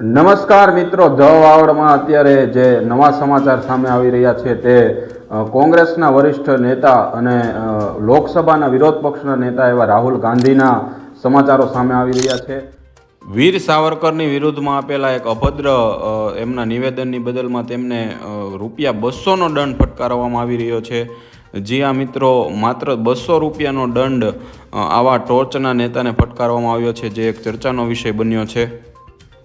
નમસ્કાર મિત્રો ધ વાવડમાં. અત્યારે જે નવા સમાચાર સામે આવી રહ્યા છે તે કોંગ્રેસના વરિષ્ઠ નેતા અને લોકસભાના વિરોધ પક્ષના નેતા એવા રાહુલ ગાંધીના સમાચારો સામે આવી રહ્યા છે. વીર સાવરકરની વિરુદ્ધમાં આપેલા એક અભદ્ર એમના નિવેદનની બદલમાં તેમને રૂપિયા બસોનો દંડ ફટકારવામાં આવી રહ્યો છે. જી આ મિત્રો, માત્ર બસો રૂપિયાનો દંડ આવા ટોર્ચના નેતાને ફટકારવામાં આવ્યો છે, જે એક ચર્ચાનો વિષય બન્યો છે.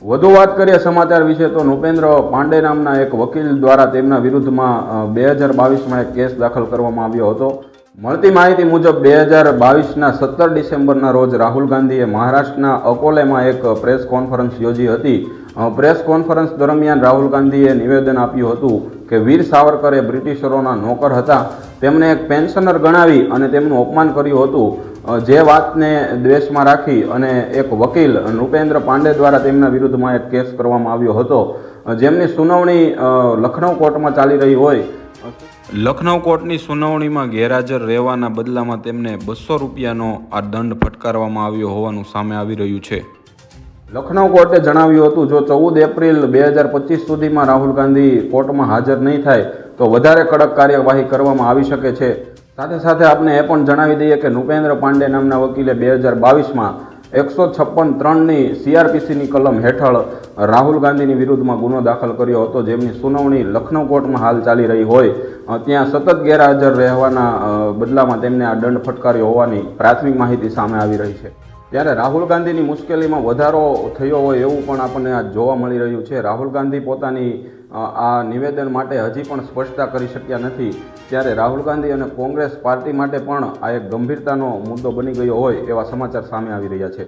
વધુ વાત કરીએ સમાચાર વિશે તો નૃપેન્દ્ર પાંડે નામના એક વકીલ દ્વારા તેમના વિરુદ્ધમાં બે હજાર બાવીસમાં એક કેસ દાખલ કરવામાં આવ્યો હતો. મળતી માહિતી મુજબ બે હજાર બાવીસના સત્તર ડિસેમ્બરના રોજ રાહુલ ગાંધીએ મહારાષ્ટ્રના અકોલેમાં એક પ્રેસ કોન્ફરન્સ યોજી હતી. પ્રેસ કોન્ફરન્સ દરમિયાન રાહુલ ગાંધીએ નિવેદન આપ્યું હતું કે વીર સાવરકર એ બ્રિટિશરોના નોકર હતા. તેમને એક પેન્શનર ગણાવી અને તેમનું અપમાન કર્યું હતું. જે વાતને દ્વેષમાં રાખી અને એક વકીલ નૃપેન્દ્ર પાંડે દ્વારા તેમના વિરુદ્ધમાં એક કેસ કરવામાં આવ્યો હતો. જેમની સુનાવણી લખનૌ લખનઉ કોર્ટમાં ચાલી રહી હોય. લખનઉ કોર્ટની સુનાવણીમાં ગેરહાજર રહેવાના બદલામાં તેમને બસો રૂપિયાનો આ દંડ ફટકારવામાં આવ્યો હોવાનું સામે આવી રહ્યું છે. લખનઉ કોર્ટે જણાવ્યું હતું જો ચૌદ એપ્રિલ બે હજાર પચીસ સુધીમાં રાહુલ ગાંધી કોર્ટમાં હાજર નહીં થાય તો વધારે કડક કાર્યવાહી કરવામાં આવી શકે છે. સાથે સાથે આપને એ પણ જણાવી દઈએ કે નૃપેન્દ્ર પાંડે નામના વકીલે બે હજાર બાવીસમાં એકસો છપ્પન ત્રણની સીઆરપીસીની કલમ હેઠળ રાહુલ ગાંધીની વિરુદ્ધમાં ગુનો દાખલ કર્યો હતો. જેમની સુનાવણી લખનઉ કોર્ટમાં હાલ ચાલી રહી હોય. ત્યાં સતત ગેરહાજર રહેવાના બદલામાં તેમને આ દંડ ફટકાર્યો હોવાની પ્રાથમિક માહિતી સામે આવી રહી છે. ત્યારે રાહુલ ગાંધીની મુશ્કેલીમાં વધારો થયો હોય એવું પણ આપણને આ જોવા મળી રહ્યું છે. રાહુલ ગાંધી પોતાની આ નિવેદન માટે હજી પણ સ્પષ્ટતા કરી શક્યા નથી. ત્યારે રાહુલ ગાંધી અને કોંગ્રેસ પાર્ટી માટે પણ આ એક ગંભીરતાનો મુદ્દો બની ગયો હોય એવા સમાચાર સામે આવી રહ્યા છે.